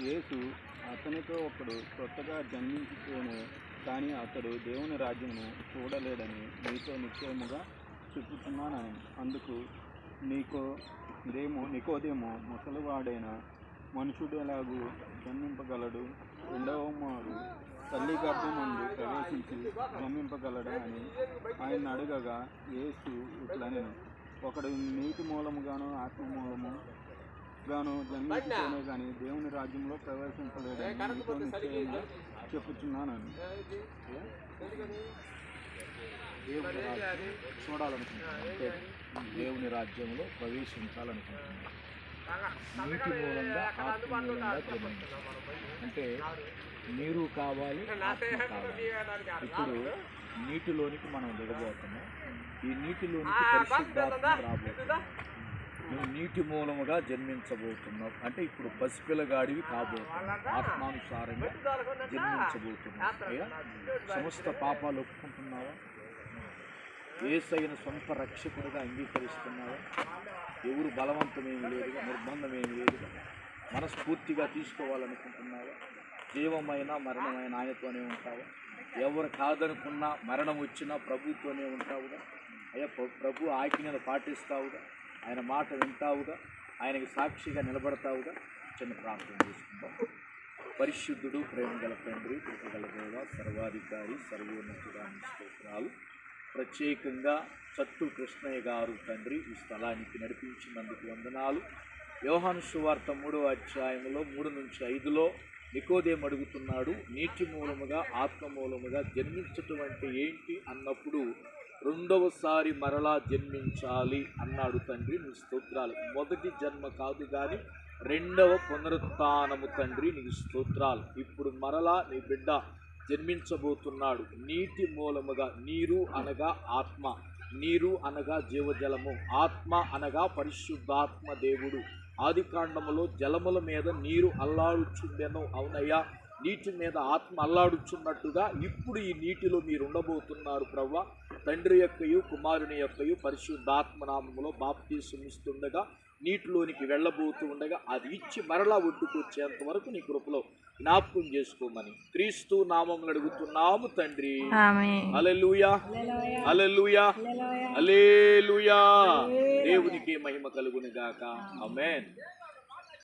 యేసు అతనితో ఒకడు కొత్తగా జన్మించుకోను కానీ అతడు దేవుని రాజ్యమును చూడలేడని నీతో నిశ్చయముగా చెప్పుతున్నానని అందుకు నీకో దేమో నికోదేమో ముసలివాడైన మనుషుడేలాగు జన్మింపగలడు రెండవ మారు తల్లి గర్భమందు ప్రవేశించి జన్మింపగలడా అని ఆయన అడగగా యేసు ఇట్లనెను. ఒకడు నీటి మూలముగాను ఆత్మ మూలము గాను జన్మించితేనే కానీ దేవుని రాజ్యంలో ప్రవేశించలేడని నీతో నిశ్చయంగా చెప్పుచున్నానని. దేవుని రాజ్యం చూడాలనుకుంటున్నాను. దేవుని రాజ్యంలో ప్రవేశించాలనుకుంటున్నాను. నీటి మూలంగా ఆత్మ మూలంగా జన్మించాలి. అంటే నీరు కావాలి ఇప్పుడు నీటిలోనికి మనం దిగబోతున్నాం. ఈ నీటిలోనికి రాబోతున్నాం నీటి మూలముగా జన్మించబోతున్నావు అంటే ఇప్పుడు పసిపిల్లగాడివి కాబోతున్నావు ఆత్మానుసారంగా జన్మించబోతున్నావు సమస్త పాపాలు ఒప్పుకుంటున్నావా? ఏసైన సొంత రక్షకుడిగా అంగీకరిస్తున్నావా? ఎవరు బలవంతమేమి లేదుగా నిర్బంధమేమి లేదుగా మనస్ఫూర్తిగా తీసుకోవాలనుకుంటున్నావా? జీవమైన మరణమైన ఆయనతోనే ఉంటావా? ఎవరు కాదనుకున్నా మరణం వచ్చినా ప్రభుతోనే ఉంటావుగా? అయ్యా ప్ర- ప్రభు ఆజ్ఞలు పాటిస్తావుగా? ఆయన మాట వింటావుగా ఆయనకి సాక్షిగా నిలబడతావుగా చిన్న ప్రార్థన చేసుకుంటాం పరిశుద్ధుడు ప్రేమ గల తండ్రి కృపగల దేవ సర్వాధికారి సర్వోన్నతుడా స్తోత్రాలు. ప్రత్యేకంగా చట్టు కృష్ణయ్య గారు తండ్రి ఈ స్థలానికి నడిపించినందుకు వందనాలు. యోహాను సువార్త మూడవ అధ్యాయంలో మూడు నుంచి ఐదులో నికోదేం అడుగుతున్నాడు నీటి మూలముగా ఆత్మ మూలముగా జన్మించటం అంటే ఏంటి? అన్నప్పుడు రెండవసారి మరలా జన్మించాలి అన్నాడు తండ్రి. నీ స్తోత్రాలు. మొదటి జన్మ కాదు కానీ రెండవ పునరుత్నము తండ్రి నీ స్తోత్రాలు. ఇప్పుడు మరలా నీ బిడ్డ జన్మించబోతున్నాడు. నీటి మూలముగా నీరు అనగా ఆత్మ నీరు అనగా జీవజలము ఆత్మ అనగా పరిశుద్ధాత్మ దేవుడు. ఆదికాండములో జలముల మీద నీరు అల్లాడుచుండెను. అవునయ్యా నీటి మీద ఆత్మ అల్లాడుచున్నట్టుగా ఇప్పుడు ఈ నీటిలో మీరు ఉండబోతున్నారు ప్రవ్వ. తండ్రి యొక్కయు కుమారుని యొక్కయు పరిశుద్ధాత్మ నామములో బాప్తీసం ఇస్తుండగా నీటిలోనికి వెళ్ళబోతూ ఉండగా అది ఇచ్చి మరలా ఒడ్డుకు వచ్చేంత వరకు నీ కృపలో జ్ఞాపకం చేసుకోమని క్రీస్తు నామములు అడుగుతున్నాము తండ్రి. ఆమేన్. అలెలుయా అలెలుయా అలేలుయా దేవునికి మహిమ కలుగును గాక ఆమేన్.